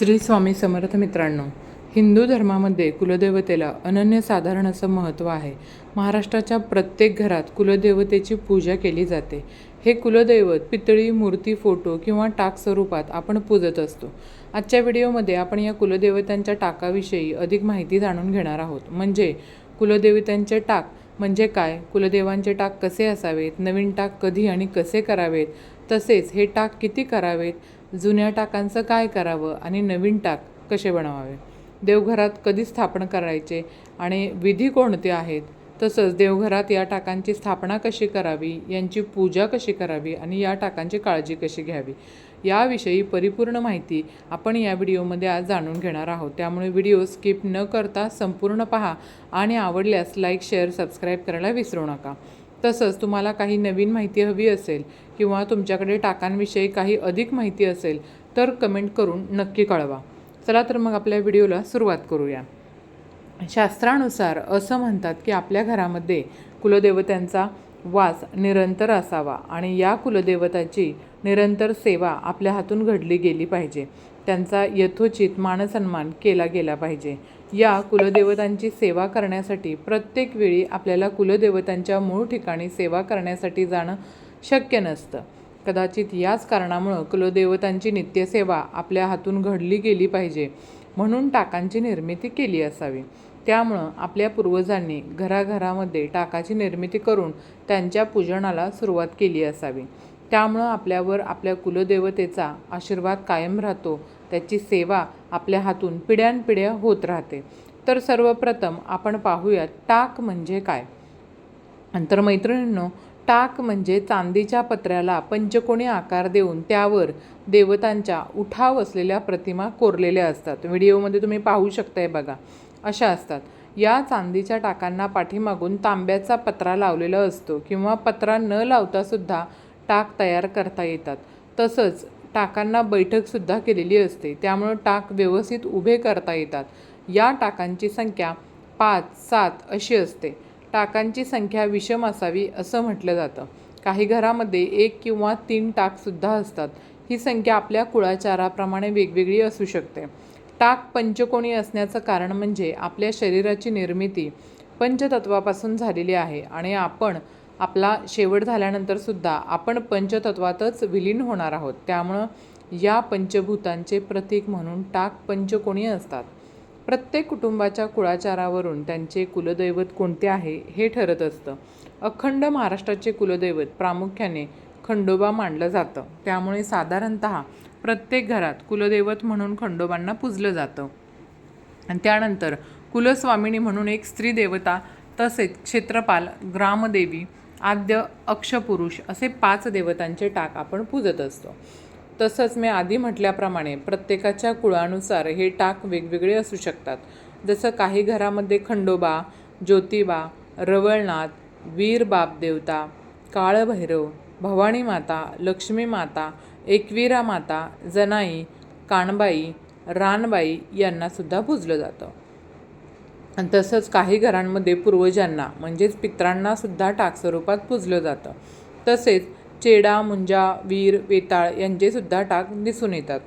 श्री स्वामी समर्थ मित्रांनो हिंदू धर्मामध्ये कुलदेवतेला अनन्यसाधारण असं महत्त्व आहे. महाराष्ट्राच्या प्रत्येक घरात कुलदेवतेची पूजा केली जाते. हे कुलदैवत पितळी मूर्ती फोटो किंवा टाक स्वरूपात आपण पूजत असतो. आजच्या व्हिडिओमध्ये आपण या कुलदेवतांच्या टाकाविषयी अधिक माहिती जाणून घेणार आहोत. म्हणजे कुलदेवतांचे टाक म्हणजे काय? कुलदेवांचे टाक कसे असावेत? नवीन टाक कधी आणि कसे करावेत? तसेच हे टाक किती करावेत? जुन्या टाकांचं काय करावं आणि नवीन टाक कसे बनवावे? देवघरात कधी स्थापन करायचे आणि विधी कोणते आहेत? तसंच देवघरात या टाकांची स्थापना कशी करावी? यांची पूजा कशी करावी? आणि या टाकांची काळजी कशी घ्यावी? याविषयी परिपूर्ण माहिती आपण या व्हिडिओमध्ये आज जाणून घेणार आहोत. त्यामुळे व्हिडिओ स्किप न करता संपूर्ण पहा आणि आवडल्यास लाईक शेअर सबस्क्राईब करायला विसरू नका. तसंच तुम्हाला काही नवीन माहिती हवी असेल किंवा तुमच्याकडे टाकांविषयी काही अधिक माहिती असेल तर कमेंट करून नक्की कळवा. चला तर मग आपल्या व्हिडिओला सुरुवात करूया. शास्त्रानुसार असं म्हणतात की आपल्या घरामध्ये कुलदेवतांचा वास निरंतर असावा आणि या कुलदेवताची निरंतर सेवा आपल्या हातून घडली गेली पाहिजे. त्यांचा यथोचित मानसन्मान केला गेला पाहिजे. या कुलदेवतांची सेवा करण्यासाठी प्रत्येक वेळी आपल्याला कुलदेवतांच्या मूळ ठिकाणी सेवा करण्यासाठी जाणं शक्य नसतं. कदाचित याच कारणामुळं कुलदेवतांची नित्यसेवा आपल्या हातून घडली गेली पाहिजे म्हणून टाकांची निर्मिती केली असावी. त्यामुळं आपल्या पूर्वजांनी घराघरामध्ये टाकाची निर्मिती करून त्यांच्या पूजनाला सुरुवात केली असावी. त्यामुळं आपल्यावर आपल्या कुलदेवतेचा आशीर्वाद कायम राहतो. त्याची सेवा आपल्या हातून पिढ्यानपिढ्या होत राहते. तर सर्वप्रथम आपण पाहूयात टाक म्हणजे काय? नंतर मैत्रिणींनो टाक म्हणजे चांदीच्या पत्र्याला पंचकोणी आकार देऊन त्यावर देवतांच्या उठाव असलेल्या प्रतिमा कोरलेल्या असतात. व्हिडिओमध्ये तुम्ही पाहू शकताय बघा. अशा असतात. या चांदीच्या टाकांना पाठीमागून तांब्याचा पत्रा लावलेला असतो किंवा पत्रा न लावतासुद्धा टाक तयार करता येतात. तसंच टाकांना बैठकसुद्धा केलेली असते. त्यामुळं टाक व्यवस्थित उभे करता येतात. या टाकांची संख्या पाच सात अशी असते. टाकांची संख्या विषम असावी असं म्हटलं जातं. काही घरामध्ये एक किंवा तीन टाकसुद्धा असतात. ही संख्या आपल्या कुळाचाराप्रमाणे वेगवेगळी असू शकते. टाक पंचकोणी असण्याचं कारण म्हणजे आपल्या शरीराची निर्मिती पंचतत्वापासून झालेली आहे आणि आपण आपला शेवट झाल्यानंतरसुद्धा आपण पंचतत्वातच विलीन होणार आहोत. त्यामुळं या पंचभूतांचे प्रतीक म्हणून टाक पंचकोणी असतात? प्रत्येक कुटुंबाच्या कुळाचारावरून त्यांचे कुलदैवत कोणते आहे हे ठरत असतं. अखंड महाराष्ट्राचे कुलदैवत प्रामुख्याने खंडोबा मानलं जातं. त्यामुळे साधारणत प्रत्येक घरात कुलदैवत म्हणून खंडोबांना पूजलं जातं. आणि त्यानंतर कुलस्वामिनी म्हणून एक स्त्री देवता तसेच क्षेत्रपाल ग्रामदेवी आद्य अक्षपुरुष असे पाच देवतांचे टाक आपण पूजत असतो. तसंच मी आधी म्हटल्याप्रमाणे प्रत्येकाच्या कुळानुसार हे टाक वेगवेगळे असू शकतात. जसं काही घरामध्ये खंडोबा ज्योतिबा रवळनाथ वीर बाप देवता काळभैरव भवानी माता लक्ष्मी माता एकवीरा माता जनाई काणबाई रानबाई यांनासुद्धा पूजलं जातं. तसंच काही घरांमध्ये पूर्वजांना म्हणजेच पित्रांनासुद्धा टाक स्वरूपात पूजलं जातं. तसेच चेडा मुंजा वीर वेताळ यांचेसुद्धा टाक दिसून येतात.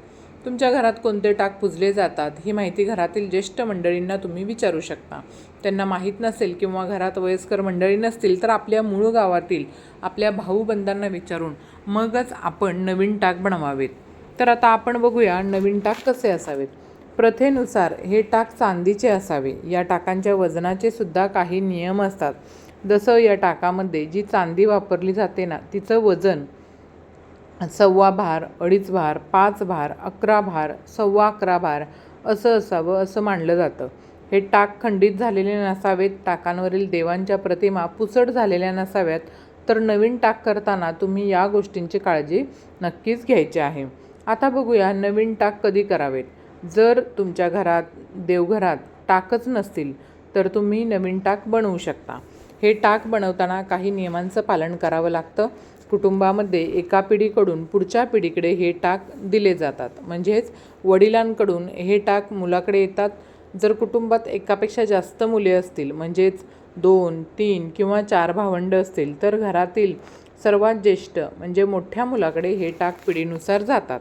तुमच्या घरात कोणते टाक पुजले जातात ही माहिती घरातील ज्येष्ठ मंडळींना तुम्ही विचारू शकता. त्यांना माहीत नसेल किंवा घरात वयस्कर मंडळी नसतील तर आपल्या मूळ गावातील आपल्या भाऊबंधांना विचारून मगच आपण नवीन टाक बनवावेत. तर आता आपण बघूया नवीन टाक कसे असावेत. प्रथेनुसार हे टाक चांदीचे असावे. या टाकांच्या वजनाचे सुद्धा काही नियम असतात. जसं या टाकामध्ये जी चांदी वापरली जाते ना तिचं वजन सव्वा भार अडीच भार पाच भार अकरा भार सव्वा अकरा भार असं असावं असं मानलं जातं. हे टाक खंडित झालेले नसावेत टाकांवरील देवांच्या प्रतिमा पुसट झालेल्या नसाव्यात तर नवीन टाक करताना तुम्ही या गोष्टींची काळजी नक्कीच घ्यायची आहे. आता बघूया नवीन टाक कधी करावेत. जर तुमच्या घरात देवघरात टाकच नसतील तर तुम्ही नवीन टाक बनवू शकता. हे टाक बनवताना काही नियमांचं पालन करावं लागतं. कुटुंबामध्ये एका पिढीकडून पुढच्या पिढीकडे हे टाक दिले जातात. म्हणजेच वडिलांकडून हे टाक मुलाकडे येतात. जर कुटुंबात एकापेक्षा जास्त मुले असतील म्हणजेच दोन तीन किंवा चार भावंडं असतील तर घरातील सर्वात ज्येष्ठ म्हणजे मोठ्या मुलाकडे हे टाक पिढीनुसार जातात.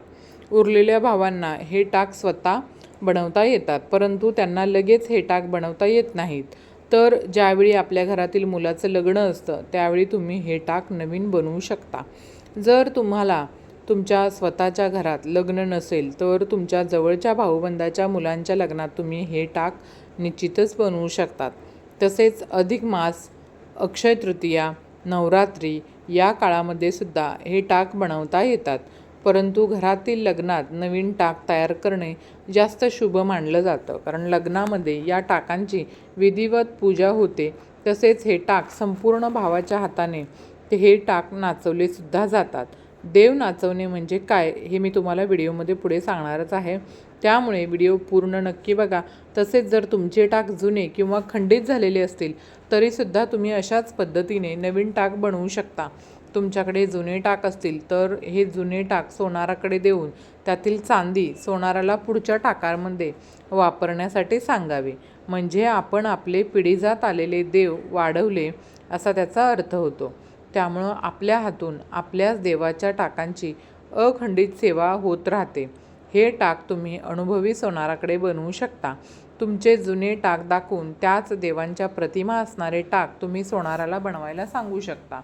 उरलेल्या भावांना हे टाक स्वतः बनवता येतात परंतु त्यांना लगेच हे टाक बनवता येत नाहीत. तर ज्यावेळी आपल्या घरातील मुलाचं लग्न असतं त्यावेळी तुम्ही हे टाक नवीन बनवू शकता. जर तुम्हाला तुमच्या स्वतःच्या घरात लग्न नसेल तर तुमच्या जवळच्या भाऊबंदाच्या मुलांच्या लग्नात तुम्ही हे टाक निश्चितच बनवू शकतात. तसेच अधिक मास अक्षय तृतीया नवरात्री या काळामध्ये सुद्धा हे टाक बनवता येतात. परंतु घरातील लग्नात नवीन टाक तयार करणे जास्त शुभ मानलं जातं. कारण लग्नामध्ये या टाकांची विधिवत पूजा होते. तसेच हे टाक संपूर्ण भावाच्या हाताने ते हे टाक नाचवले सुद्धा जातात. देव नाचवणे म्हणजे काय हे मी तुम्हाला व्हिडिओमध्ये पुढे सांगणारच आहे. त्यामुळे व्हिडिओ पूर्ण नक्की बघा. तसेच जर तुमचे टाक जुने किंवा खंडित झालेले असतील तरीसुद्धा तुम्ही अशाच पद्धतीने नवीन टाक बनवू शकता. तुमच्याकडे जुने टाक असतील तर हे जुने टाक सोनाराकडे देऊन त्यातील चांदी सोनाराला पुढच्या टाकांमध्ये वापरण्यासाठी सांगावे. म्हणजे आपण आपले पिढीजात आलेले देव वाढवले असा त्याचा अर्थ होतो. त्यामुळं आपल्या हातून आपल्याच देवाच्या टाकांची अखंडित सेवा होत राहते. हे टाक तुम्ही अनुभवी सोनाराकडे बनवू शकता. तुमचे जुने टाक दाखवून त्याच देवांच्या प्रतिमा असणारे टाक तुम्ही सोनाराला बनवायला सांगू शकता.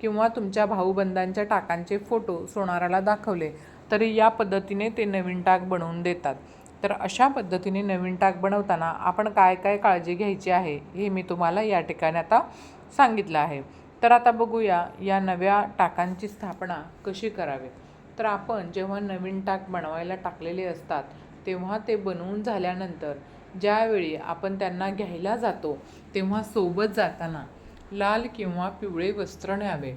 किंवा तुमच्या भाऊबंदांच्या टाकांचे फोटो सोनाराला दाखवले तरी या पद्धतीने ते नवीन टाक बनवून देतात. तर अशा पद्धतीने नवीन टाक बनवताना आपण काय काय काळजी घ्यायची आहे हे मी तुम्हाला या ठिकाणी आता सांगितलं आहे. तर आता बघूया या नव्या टाकांची स्थापना कशी करावी? तर आपण जेव्हा नवीन टाक बनवायला टाकलेले असतात तेव्हा ते बनवून झाल्यानंतर ज्यावेळी आपण त्यांना घ्यायला जातो तेव्हा सोबत जाताना लाल किंवा पिवळे वस्त्र न्यावे.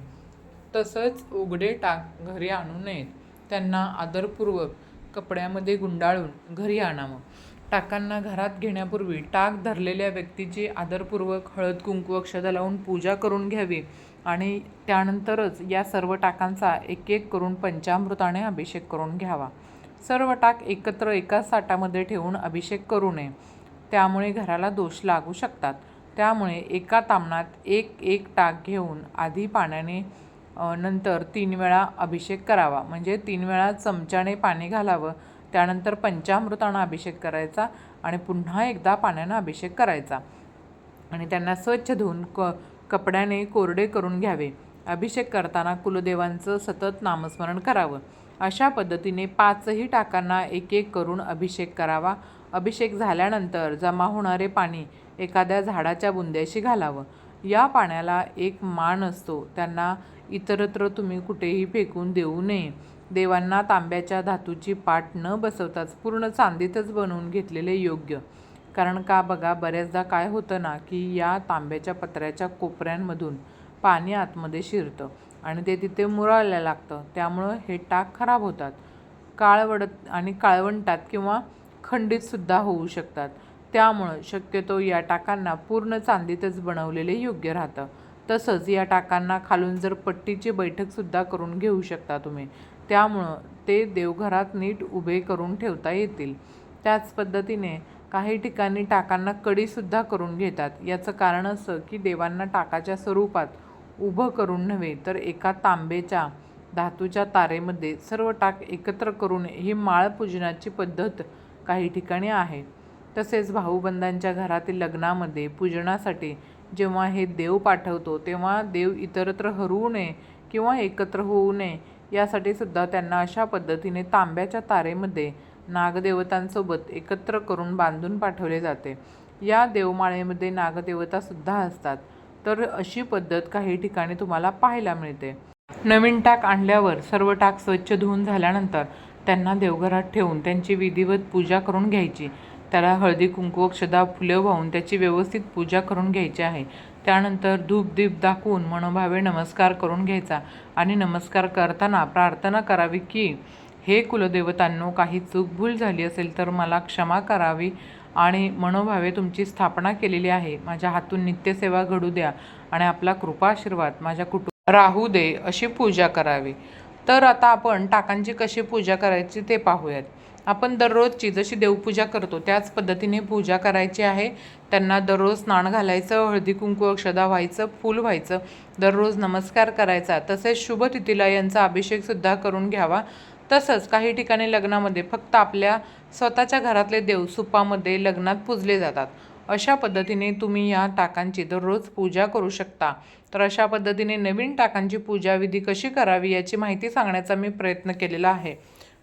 तसंच उघडे टाक घरी आणू नयेत. त्यांना आदरपूर्वक कपड्यामध्ये गुंडाळून घरी आणावं. टाकांना घरात घेण्यापूर्वी टाक धरलेल्या व्यक्तीची आदरपूर्वक हळद कुंकू अक्षता लावून पूजा करून घ्यावी आणि त्यानंतरच या सर्व टाकांचा एक एक करून पंचामृताने अभिषेक करून घ्यावा. सर्व टाक एकत्र एकाच साठामध्ये ठेवून अभिषेक करू नये. त्यामुळे घराला दोष लागू शकतात. त्यामुळे एका तामणात एक एक टाक घेऊन आधी पाण्याने नंतर तीन वेळा अभिषेक करावा. म्हणजे तीन वेळा चमच्याने पाणी घालावं त्यानंतर पंचामृतानं अभिषेक करायचा आणि पुन्हा एकदा पाण्यानं अभिषेक करायचा. आणि त्यांना स्वच्छ धुवून क कपड्याने कोरडे करून घ्यावे. अभिषेक करताना कुलदेवांचं सतत नामस्मरण करावं. अशा पद्धतीने पाचही टाकांना एक एक करून अभिषेक करावा. अभिषेक झाल्यानंतर जमा होणारे पाणी एखाद्या झाडाच्या बुंद्याशी घालावं. या पाण्याला एक मान असतो. त्यांना इतरत्र तुम्ही कुठेही फेकून देऊ नये. देवांना तांब्याच्या धातूची पाट न बसवताच पूर्ण चांदीतच बनवून घेतलेले योग्य. कारण का बघा बऱ्याचदा काय होतं ना की या तांब्याच्या पत्र्याच्या कोपऱ्यांमधून पाणी आतमध्ये शिरतं आणि ते तिथे मुरळायला लागतं. त्यामुळं हे टाक खराब होतात. काळवडत आणि काळवंटात किंवा खंडितसुद्धा होऊ शकतात. त्यामुळं शक्यतो या टाकांना पूर्ण चांदीतच बनवलेले योग्य राहतं. तसंच या टाकांना खालून जर पट्टीची बैठकसुद्धा करून घेऊ शकता तुम्ही. त्यामुळं ते देवघरात नीट उभे करून ठेवता येतील. त्याच पद्धतीने काही ठिकाणी टाकांना कडीसुद्धा करून घेतात. याचं कारण असं की देवांना टाकाच्या स्वरूपात उभं करून नव्हे तर एका तांबेच्या धातूच्या तारेमध्ये सर्व टाक एकत्र करून ही माळ पूजनाची पद्धत काही ठिकाणी आहे. तसेच भाऊबंदांच्या घरातील लग्नामध्ये पूजनासाठी जेव्हा हे देव पाठवतो तेव्हा देव इतरत्र हरवू नये किंवा एकत्र होऊ नये यासाठी सुद्धा त्यांना अशा पद्धतीने तांब्याच्या तारेमध्ये नागदेवतांसोबत एकत्र करून बांधून पाठवले जाते. या देवमाळेमध्ये नागदेवतासुद्धा असतात. तर अशी पद्धत काही ठिकाणी तुम्हाला पाहायला मिळते. नवीन टाक आणल्यावर सर्व टाक स्वच्छ धुवून झाल्यानंतर त्यांना देवघरात ठेवून त्यांची विधिवत पूजा करून घ्यायची. त्याला हळदी कुंकू अक्षदा फुलं वाहून त्याची व्यवस्थित पूजा करून घ्यायची आहे. त्यानंतर धूप दीप दाखवून मनोभावे नमस्कार करून घ्यायचा आणि नमस्कार करताना प्रार्थना करावी की हे कुलदेवतांनो काही चूकभूल झाली असेल तर मला क्षमा करावी आणि मनोभावे तुमची स्थापना केलेली आहे. माझ्या हातून नित्यसेवा घडू द्या आणि आपला कृपाशीर्वाद माझ्या कुटुंब राहू दे अशी पूजा करावी. तर आता आपण टाकांची कशी पूजा करायची ते पाहूयात. आपण दररोजची जशी देवपूजा करतो त्याच पद्धतीने पूजा करायची आहे. त्यांना दररोज स्नान घालायचं हळदी कुंकू अक्षदा व्हायचं फूल व्हायचं दररोज नमस्कार करायचा. तसेच शुभतिथीला यांचा अभिषेकसुद्धा करून घ्यावा. तसंच काही ठिकाणी लग्नामध्ये फक्त आपल्या स्वतःच्या घरातले देव सुपामध्ये लग्नात पूजले जातात. अशा पद्धतीने तुम्ही या टाकांची दररोज पूजा करू शकता. तर अशा पद्धतीने नवीन टाकांची पूजाविधी कशी करावी याची माहिती सांगण्याचा मी प्रयत्न केलेला आहे.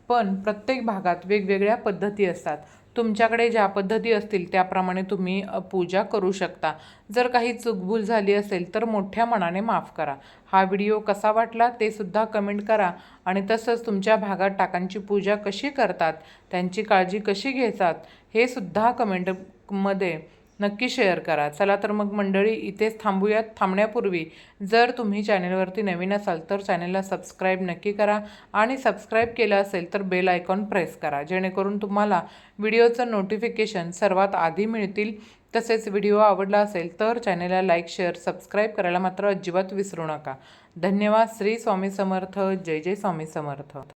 पण प्रत्येक भागात वेगवेगळ्या पद्धती असतात. तुमच्याकडे ज्या पद्धती असतील त्याप्रमाणे तुम्ही पूजा करू शकता. जर काही चूकभूल झाली असेल तर मोठ्या मनाने माफ करा. हा व्हिडिओ कसा वाटला ते सुद्धा कमेंट करा आणि तसंच तुमच्या भागात टाकांची पूजा कशी करतात त्यांची काळजी कशी घेतात हे सुद्धा कमेंटमध्ये नक्की शेअर करा. चला तर मग मंडळी इथेच थांबूयात. थांबण्यापूर्वी जर तुम्ही चॅनलवरती नवीन असाल तर चॅनलला सबस्क्राईब नक्की करा आणि सबस्क्राईब केलं असेल तर बेल आयकॉन प्रेस करा. जेणेकरून तुम्हाला व्हिडिओचं नोटिफिकेशन सर्वात आधी मिळतील. तसेच व्हिडिओ आवडला असेल तर चॅनलला लाईक शेअर सबस्क्राईब करायला मात्र अजिबात विसरू नका. धन्यवाद. श्री स्वामी समर्थ. जय जय स्वामी समर्थ.